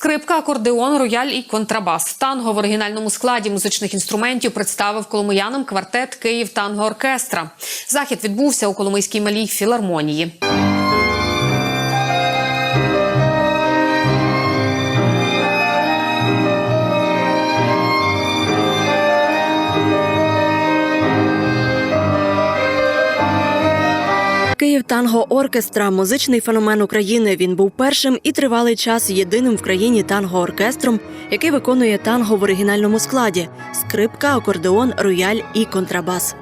Скрипка, акордеон, рояль і контрабас. Танго в оригінальному складі музичних інструментів представив коломиянам квартет Київ Танго Оркестра. Захід відбувся у Коломийській малій філармонії. Київ Танго Оркестра музичний феномен України. Він був першим і тривалий час єдиним в країні танго-оркестром, який виконує танго в оригінальному складі: скрипка, акордеон, рояль і контрабас.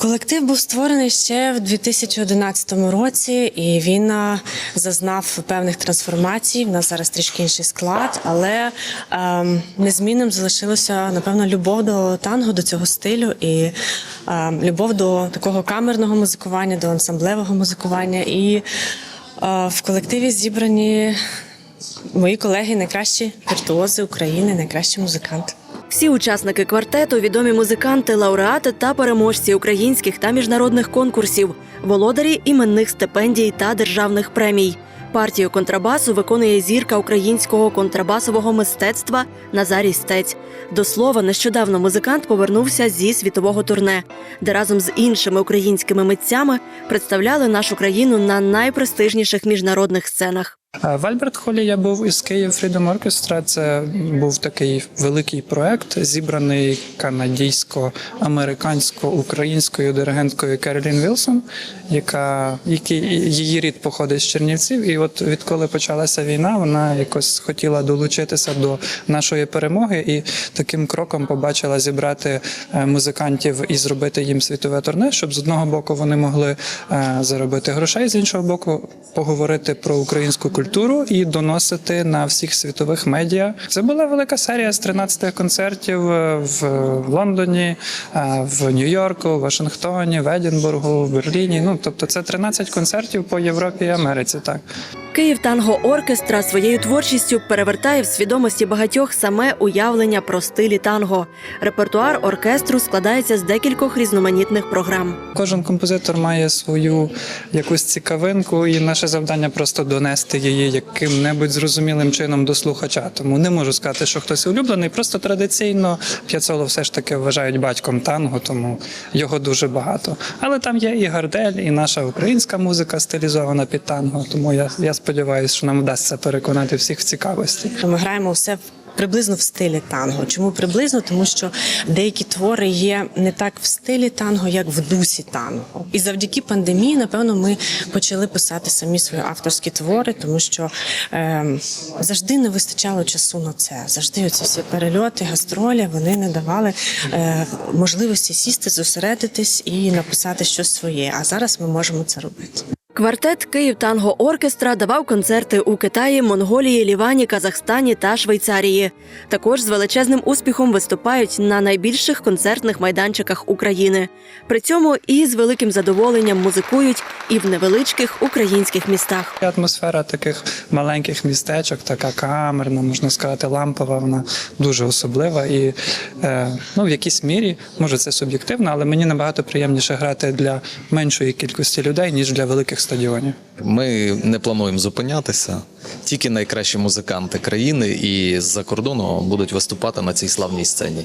Колектив був створений ще в 2011 році, і він зазнав певних трансформацій. В нас зараз трішки інший склад, але ем, незмінним залишилося напевно любов до танго, до цього стилю і ем, любов до такого камерного музикування, до ансамблевого музикування. І е, в колективі зібрані мої колеги, найкращі віртуози України, найкращі музиканти. Всі учасники квартету відомі музиканти, лауреати та переможці українських та міжнародних конкурсів, володарі іменних стипендій та державних премій. Партію контрабасу виконує зірка українського контрабасового мистецтва Назарій Стець. До слова, нещодавно музикант повернувся зі світового турне, де разом з іншими українськими митцями представляли нашу країну на найпрестижніших міжнародних сценах. В Альберт Холі я був із Київ Freedom Orchestra. Це був такий великий проект, зібраний канадійсько-американсько-українською диригенткою Керолін Вілсон, яка який її рід походить з Чернівців. І от відколи почалася війна, вона якось хотіла долучитися до нашої перемоги і таким кроком побачила зібрати е, музикантів і зробити їм світове турне, щоб з одного боку вони могли е, заробити грошей, з іншого боку, поговорити про українську культуру і доносити на всіх світових медіа. Це була велика серія з 13 концертів е, в Лондоні, е, в Нью-Йорку, в Вашингтоні, в Едінбургу, в Берліні. Ну тобто, це 13 концертів по Європі і Америці. Так. Київ Танго Оркестра своєю творчістю перевертає в свідомості багатьох саме уявлення про стилі танго. Репертуар оркестру складається з декількох різноманітних програм. Кожен композитор має свою якусь цікавинку, і наше завдання просто донести її яким-небудь зрозумілим чином до слухача. Тому не можу сказати, що хтось улюблений. Просто традиційно П'яцоло все ж таки вважають батьком танго, тому його дуже багато. Але там є і гардель, і наша українська музика стилізована під танго. Тому я, я сподіваюся, що нам вдасться переконати всіх в цікавості. Ми граємо все в- приблизно в стилі танго. Чому приблизно? Тому що деякі твори є не так в стилі танго, як в дусі танго. І завдяки пандемії, напевно, ми почали писати самі свої авторські твори, тому що е, завжди не вистачало часу на це. Завжди оці всі перельоти, гастролі вони не давали е, можливості сісти, зосередитись і написати щось своє. А зараз ми можемо це робити. Квартет Київ Танго Оркестра давав концерти у Китаї, Монголії, Лівані, Казахстані та Швейцарії. Також з величезним успіхом виступають на найбільших концертних майданчиках України. При цьому і з великим задоволенням музикують і в невеличких українських містах. Атмосфера таких маленьких містечок, така камерна, можна сказати, лампова, вона дуже особлива. І е, ну, в якійсь мірі, може, це суб'єктивно, але мені набагато приємніше грати для меншої кількості людей, ніж для великих стадіонів. Ми не плануємо зупинятися. Тільки найкращі музиканти країни і з-за кордону будуть виступати на цій славній сцені.